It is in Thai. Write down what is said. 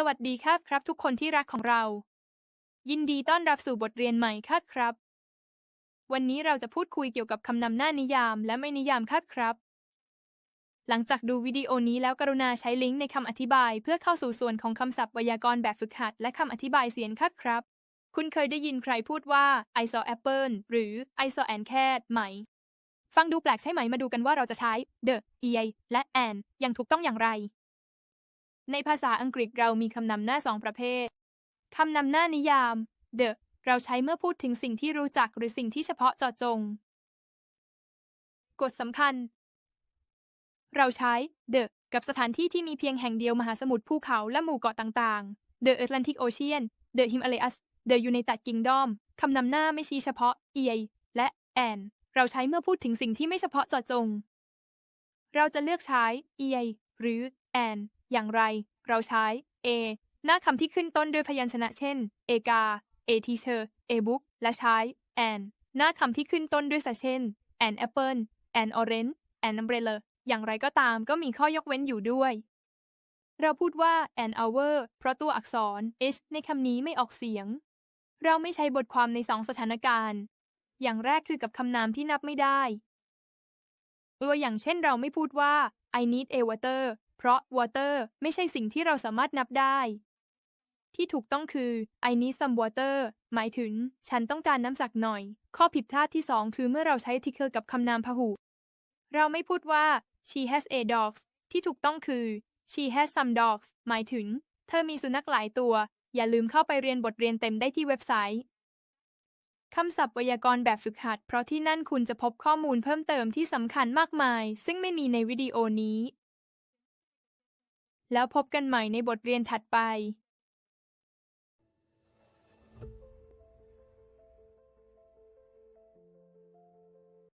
สวัสดีครับครับทุกคนที่รักของเรา ยินดีต้อนรับสู่บทเรียนใหม่ครับครับ วันนี้เราจะพูดคุยเกี่ยวกับคำนำหน้านิยามและไม่นิยามครับครับ หลังจากดูวิดีโอนี้แล้วกรุณาใช้ลิงก์ในคำอธิบาย เพื่อเข้าสู่ส่วนของคำศัพท์ไวยากรณ์แบบฝึกหัด และคำอธิบายเสียงครับครับ คุณเคยได้ยินใครพูดว่า I saw apple หรือ I saw an cat ไหม ฟังดูแปลกใช่ไหมมาดูกันว่าเราจะใช้ the e และ an อย่างถูกต้องอย่างไร ในภาษาอังกฤษเรามีคำนำหน้าสองประเภท คำนำหน้านิยาม the เราใช้เมื่อพูดถึงสิ่งที่รู้จักหรือสิ่งที่เฉพาะเจาะจง กฎสำคัญ เราใช้ the กับสถานที่ที่มีเพียงแห่งเดียวมหาสมุทรภูเขาและหมู่เกาะต่างๆ the Atlantic Ocean the Himalayas the United Kingdom คำนำหน้าไม่ชี้เฉพาะ e และ an เราใช้เมื่อพูดถึงสิ่งที่ไม่เฉพาะเจาะจง เราจะเลือกใช้ e หรือ an อย่างไร เราใช้ a หน้าคำที่ขึ้นต้นด้วยพยัญชนะเช่น เอกา a teacher a book และใช้ an หน้าคำที่ขึ้นต้นด้วยสระเช่น an apple an orange an umbrella อย่างไรก็ตามก็มีข้อยกเว้นอยู่ด้วย เราพูดว่า an hour เพราะตัวอักษร h ในคำนี้ไม่ออกเสียง เราไม่ใช้บทความในสองสถานการณ์ อย่างแรกคือกับคำนามที่นับไม่ได้ตัวอย่างเช่นเราไม่พูดว่า I need a water เราะ water ไม่ใช่สิ่งที่เราสามารถนับได้ ที่ถูกต้องคือ I need some water หมายถึง ฉันต้องการน้ำสักหน่อย ข้อผิดพลาดที่สองคือเมื่อเราใช้ tickle กับคำนามพหู เราไม่พูดว่า she has a dogs ที่ถูกต้องคือ she has some dogs หมายถึง เธอมีสุนัขหลายตัว อย่าลืมเข้าไปเรียนบทเรียนเต็มได้ที่เว็บไซต์คำศัพท์ไวยากรณ์แบบฝึกหัด เพราะที่นั่นคุณจะพบข้อมูลเพิ่มเติมที่สำคัญมากมาย ซึ่งไม่มีในวิดีโอนี้ แล้วพบกันใหม่ในบทเรียนถัดไป